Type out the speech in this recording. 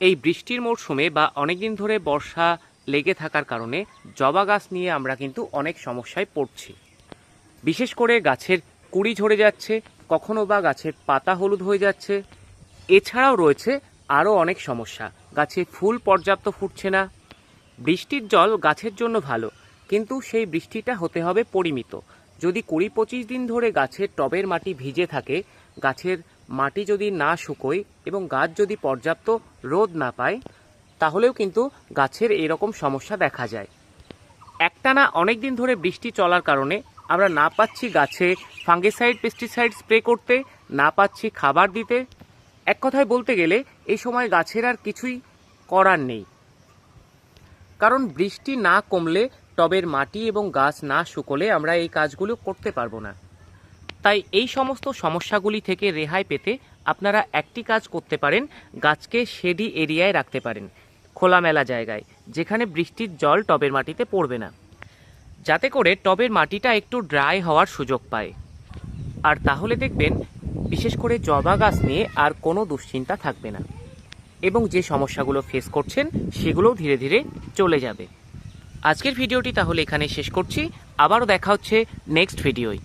এই বৃষ্টির মরশুমে বা অনেকদিন ধরে বর্ষা লেগে থাকার কারণে জবা গাছ নিয়ে আমরা কিন্তু অনেক সমস্যায় পড়ছি। বিশেষ করে গাছের কুড়ি ঝরে যাচ্ছে, কখনো বা গাছের পাতা হলুদ হয়ে যাচ্ছে। এছাড়াও রয়েছে আরও অনেক সমস্যা, গাছে ফুল পর্যাপ্ত ফুটছে না। বৃষ্টির জল গাছের জন্য ভালো, কিন্তু সেই বৃষ্টিটা হতে হবে পরিমিত। যদি কুড়ি পঁচিশ দিন ধরে গাছের টবের মাটি ভিজে থাকে, গাছের মাটি যদি না শুকোয় এবং গাছ যদি পর্যাপ্ত রোদ না পায়, তাহলেও কিন্তু গাছের এরকম সমস্যা দেখা যায়। একটানা অনেক দিন ধরে বৃষ্টি চলার কারণে আমরা না পাচ্ছি গাছে ফাঙ্গিসাইড, পেস্টিসাইড স্প্রে করতে, না পাচ্ছি খাবার দিতে। এক কথায় বলতে গেলে এই সময় গাছের আর কিছুই করার নেই। কারণ বৃষ্টি না কমলে টবের মাটি এবং গাছ না শুকোলে আমরা এই কাজগুলো করতে পারব না। তাই এই সমস্ত সমস্যাগুলি থেকে রেহাই পেতে আপনারা একটি কাজ করতে পারেন, গাছকে শেডি এরিয়ায় রাখতে পারেন, খোলামেলা জায়গায়, যেখানে বৃষ্টির জল টবের মাটিতে পড়বে না। যাতে করে টবের মাটিটা একটু ড্রাই হওয়ার সুযোগ পায়। আর তাহলে দেখবেন, বিশেষ করে জবা গাছ নিয়ে আর কোনো দুশ্চিন্তা থাকবে না। এবং যে সমস্যাগুলো ফেস করছেন, সেগুলোও ধীরে ধীরে চলে যাবে। আজকের ভিডিওটি তাহলে এখানে শেষ করছি। আবারও দেখা হচ্ছে নেক্সট ভিডিওয়